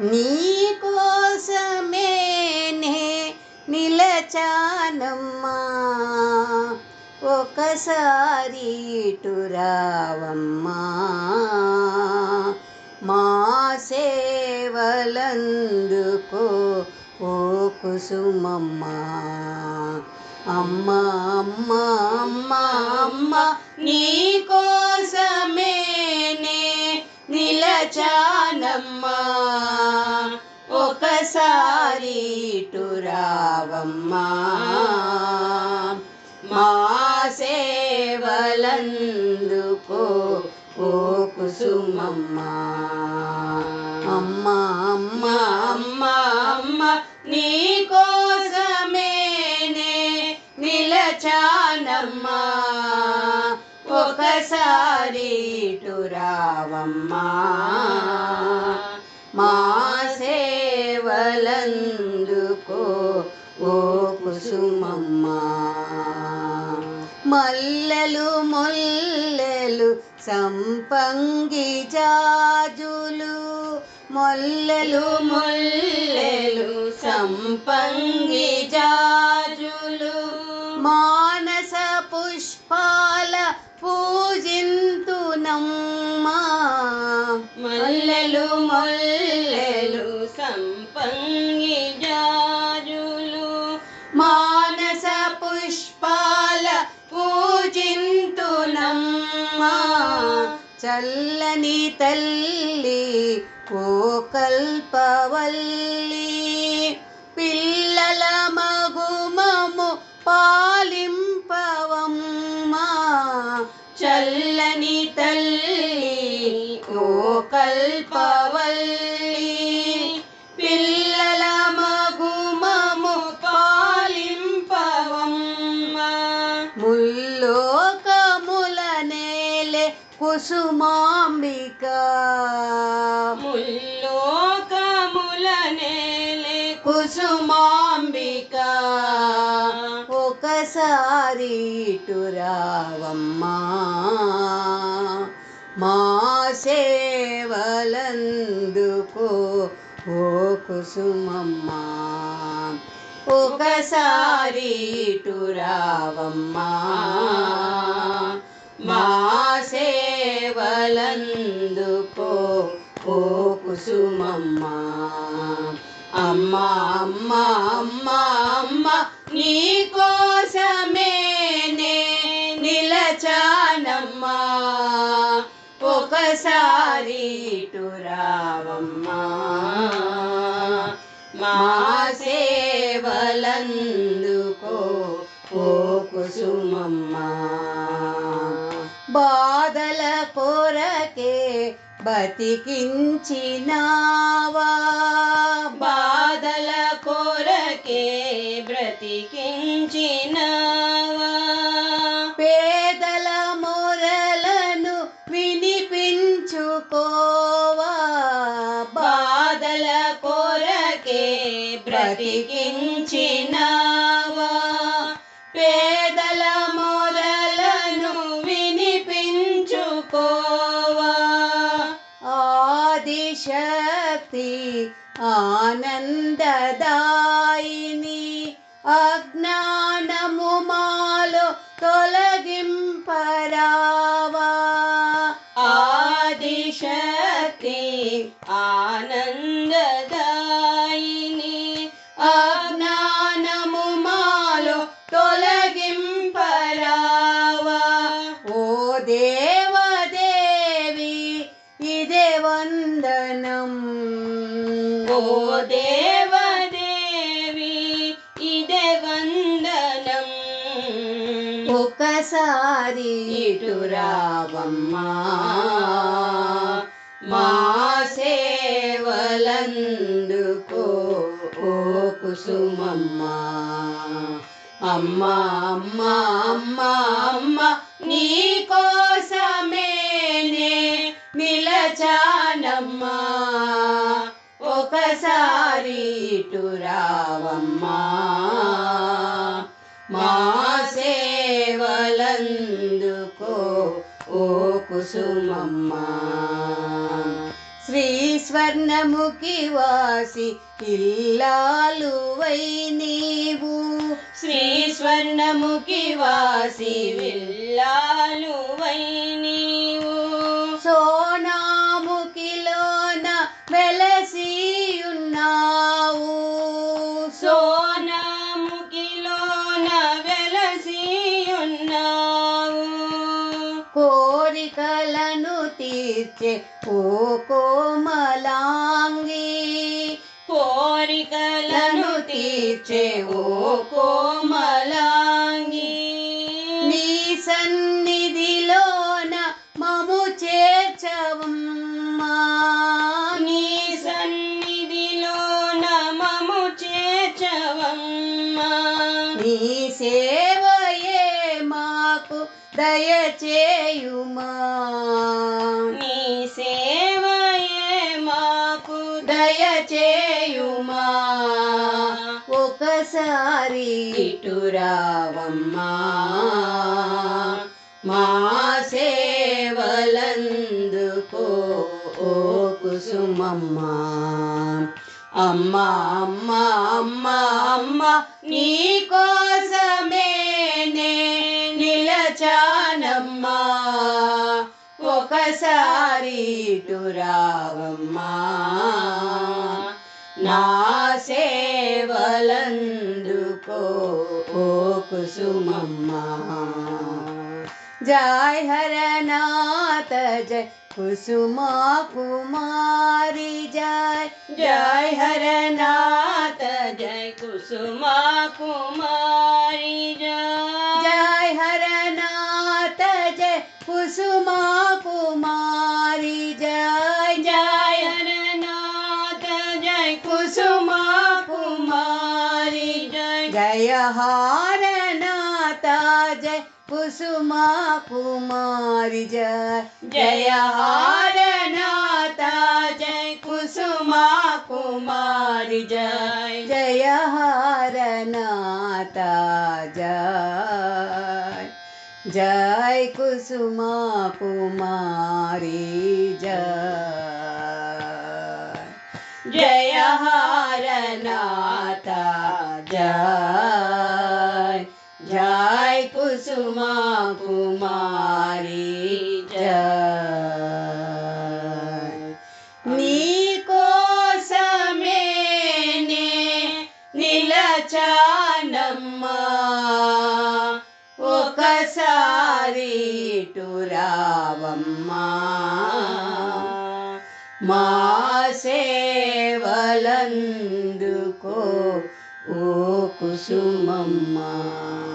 నీకోసమేనే నిలచానమ్మా. ఒకసారి రావమ్మా. మా సేవలందుకో ఓ కుసుమమ్మా. అమ్మ అమ్మ అమ్మ అమ్మ నీకోసమేనే నిలచానమ్మా. ఒకసారి రావమ్మా. మా సేవలందుకో ఓ కుసుమమ్మా. అమ్మ అమ్మ అమ్మ అమ్మ నీకోసమేనే నిలచానమ్మా. ఒకసారి ఇటు రావమ్మా. కుసుమమ్మా మల్లెలు మొల్లెలు సంపంగి జాజులు. మొల్లెలు మొల్లెలు సంపంగి జాజులు. మానస పుష్పాల పూజింతునమ్మా. మల్లెలు మొల్లెలు తల్లి ఓ కల్పవల్లి పిల్లల కుసుమాంబిక. ఒకసారి ఇటు రావమ్మా. మా సేవలందుకో ఓ కుసుమమ్మా. ఒకసారి ఇటు రావమ్మా. మా సేవలందుకో ఓ కుసుమమ్మా. అమ్మ అమ్మ అమ్మ అమ్మ నీకోసమేనే నిలచానమ్మా. ఒకసారి టురావమ్మ మా సేవలందుకో ఓ కుసుమమ్మా బతికించినావా? బాధల కొరకే బ్రతికించినావా? పేదల మొరలను వినిపించుకోవా? బాధల కొరకే బ్రతికించినా Uh, ఒక్కసారి ఇటు రావమ్మా. మా సేవలందుకో ఓ కుసుమమ్మా. అమ్మ అమ్మ అమ్మ అమ్మ నీకోసమేనే నిలచానమ్మా. ఒకసారి ఇటు రావమ్మా. మా సేవలందుకో ఓ కుసుమమ్మ. శ్రీ స్వర్ణముఖి వాసి ఇల్లాలువై నీవు. శ్రీ స్వర్ణముఖి వాసి విల్లాలువై నీవు. తీర్చే ఓ కోమలాంగి. కోరికలను తీర్చే ఓ కోమలాంగి. నీ సన్నిధిలోన మము చేర్చవమ్మా. నీ సన్నిధిలో నమము చేర్చవమ్మా. నీ సేవయే మాకు దయచేయుమా. నీ సేవయే మాకు దయచేయుమా. ఒకసారి ఇటు రావమ్మా. మా సేవలందుకో ఓ కుసుమమ్మా. అమ్మా అమ్మా అమ్మా అమ్మా నీ కోసమేనే ఒకసారి ఇటు రావమ్మా నా సేవలందుకో ఓ కుసుమమ్మా. జయ హరనాథ జయ కుసుమా కుమారి జయ జయ హరనాథ జయ కుసుమా కుమారి జయ జయ हारनाता जय कुसुमा कुमारी जय। जय हारनाता जय कुसुमा कुमारी जय। जय हारनाता जय। जय कुसुमा कुमारी जय। जय हारनाता जय। కుసుమా కుమారి నీ కోసమే నే నిలచానమ్మా. ఒకసారి టురావమ్మా మా సేవలందుకో ఓ కుసుమమ్మా.